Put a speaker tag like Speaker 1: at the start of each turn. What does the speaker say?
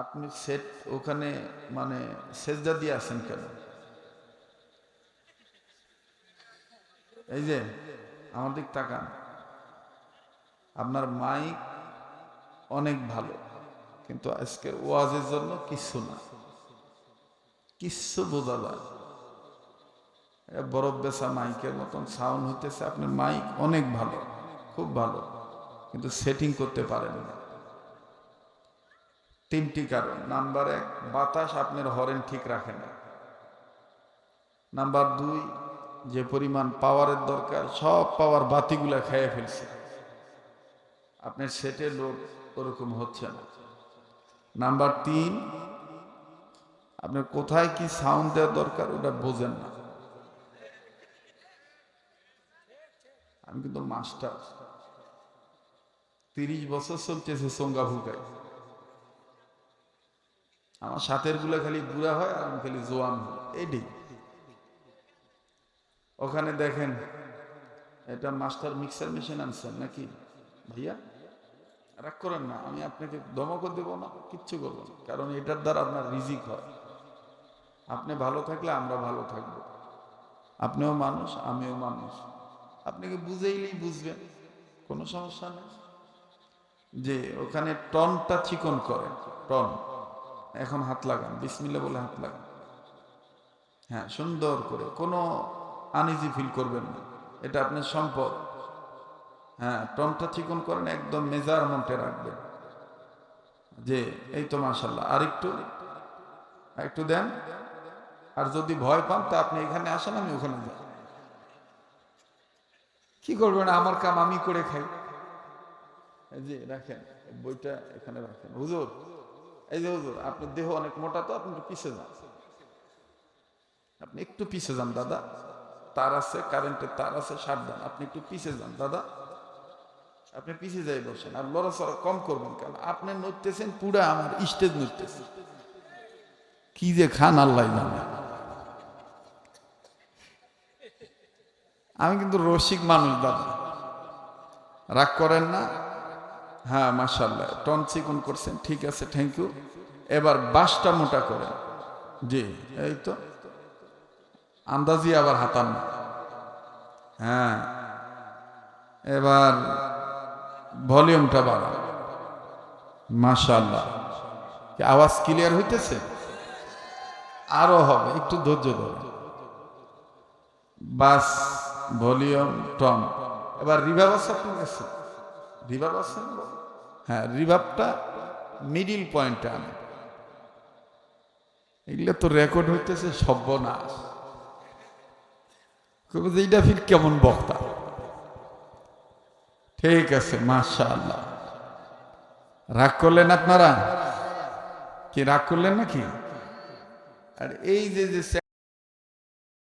Speaker 1: আপনি সেট ওখানে মানে সেজদা দিয়ে আছেন কেন? এই যে, আমার দিক তাকান। আপনার মাইক অনেক ভালো, কিন্তু আজকে ওয়াজের জন্য কিচ্ছু না। কিচ্ছু বোঝা যায়। বরফ বেচা মাইকের মতন সাউন্ড হইতেছে, আপনার মাইক অনেক ভালো, খুব ভালো, কিন্তু সেটিং করতে পারেন না। তিনটি কারণ। নাম্বার এক, বাতাস আপনার হরেন ঠিক রাখে না। নাম্বার দুই, যে পরিমাণ পাওয়ারের দরকার, সব পাওয়ার বাতিগুলা খেয়ে ফেলছে। আপনার সেটে লোক ওরকম হচ্ছে না। নাম্বার তিন আপনার কোথায় কি সাউন্ড দেওয়া দরকার, ওটা বোঝেন না। আমি কিন্তু মাস্টার। তিরিশ বছর চলতেছে সঙ্গা ভুকাই আমার সাথেরগুলা খালি বুড়া হয় আর আমি খালি জোয়ান হই। এইটাই ওখানে দেখেন, এটা মাস্টার মিক্সার মেশিন আনছেন নাকি? ভাইয়া, রাগ করেন না, আমি আপনাকে দমকও দেব না, কিচ্ছু করব না, কারণ এটার দ্বারা আপনার রিজিক হয়। আপনি ভালো থাকলে আমরা ভালো থাকব। আপনিও মানুষ, আমিও মানুষ। আপনাকে বুঝাইলেই বুঝবেন, কোনো সমস্যা নেই। যে ওখানে টনটা চিকন করেন, টন। এখন হাত লাগান বিসমিল্লা বলে হাত লাগান। হ্যাঁ সুন্দর করে, কোনো আনইজি ফিল করবেন না। এটা আপনার সম্পদ। হ্যাঁ টনটা চিকন করেন, একদম মেজারমেন্টে রাখবেন। যে, এই তো মাসাল্লাহ আর একটু একটু দেন। আর যদি ভয় পান, তা আপনি এখানে আসেন, আমি ওখানে যাই। কি করবেন? আমার কাম আমি করে খাই। যে, রাখেন, বইটা এখানে রাখেন। হুজুর এই যে হুজুর, আপনার দেহ অনেক মোটা তো, আপনি একটু পিছিয়ে যান। আপনি একটু পিছিয়ে যান, দাদা। তার আছে, কারেন্টের তার আছে সাবধান আপনি একটু পিছিয়ে যান, দাদা। আপনি পিছিয়ে যাই বসেন, আর লড়াচড়া কম করবেন কারণ আপনি নড়তেছেন পুরা আমার স্টেজ নড়তেছে। কি যে খান, আল্লাহ জানে। আমি কিন্তু রসিক মানুষ, দাদা। রাগ করেন না? হ্যাঁ মাসাল্লাহ টন চিকন করছেন, ঠিক আছে থ্যাংক ইউ এবার বাসটা মোটা করেন। জি, এই তো। আন্দাজি আবার হাতান হ্যাঁ। এবার ভলিউমটা বাড়ান। মাশাল্লাহ আওয়াজ ক্লিয়ার হইতেছে? আরও হবে, একটু ধৈর্য ধরে বাস, ভলিউম, টন। এবার রিভাব আছে আপনার কাছে রিভাব আছে? হ্যাঁ রিভাবটা মিডিল পয়েন্টে আনে। এগুলো তো রেকর্ড হইতেছে, সর্বনাশ। কবে যে এইটা ফির কেমন বক্তা? ঠিক আছে মাশা আল্লাহ রাগ করলেন আপনারা? কি, রাগ করলেন নাকি? আর এই যে যে